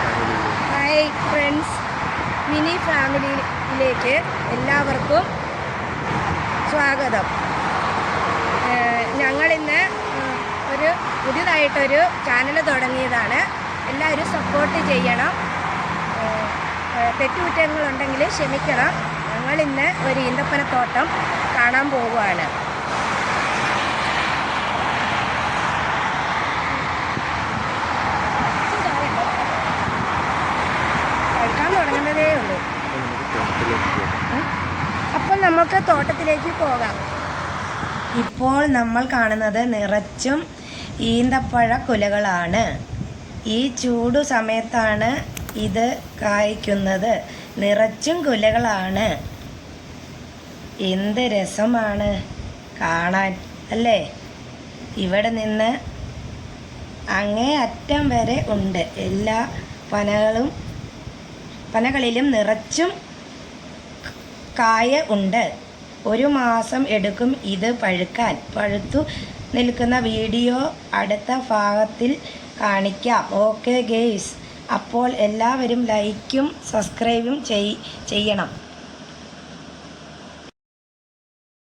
Hi friends mini ഫാമിലിയിലേക്ക് എല്ലാവർക്കും സ്വാഗതം. ഞങ്ങളിന്ന് ഒരു പുതിയതായിട്ടൊരു ചാനൽ തുടങ്ങിയതാണ്. എല്ലാവരും സപ്പോർട്ട് ചെയ്യണം. തെറ്റുകുറ്റങ്ങളുണ്ടെങ്കിൽ ക്ഷമിക്കണം. ഞങ്ങളിന്ന് ഒരു ഈന്തപ്പനത്തോട്ടം കാണാൻ പോവുകയാണ്. നമുക്ക് തോട്ടത്തിലേക്ക് പോകാം. ഇപ്പോൾ നമ്മൾ കാണുന്നത് നിറച്ചും ഈന്തപ്പഴ കുലകളാണ്. ഈ ചൂട് സമയത്താണ് ഇത് കായ്ക്കുന്നത്. നിറച്ചും കുലകളാണ്. എന്ത് രസമാണ് കാണാൻ അല്ലേ? ഇവിടെ നിന്ന് അങ്ങേ അറ്റം വരെ ഉണ്ട്. എല്ലാ പനകളും പനകളിലും നിറച്ചും കായ ഉണ്ട്. ഒരു മാസം എടുക്കും ഇത് പഴുക്കാൻ. പഴുത്തു നിൽക്കുന്ന വീഡിയോ അടുത്ത ഭാഗത്തിൽ കാണിക്കാം. ഓക്കെ ഗെയ്സ് അപ്പോൾ എല്ലാവരും ലൈക്കും സബ്സ്ക്രൈബും ചെയ്യണം.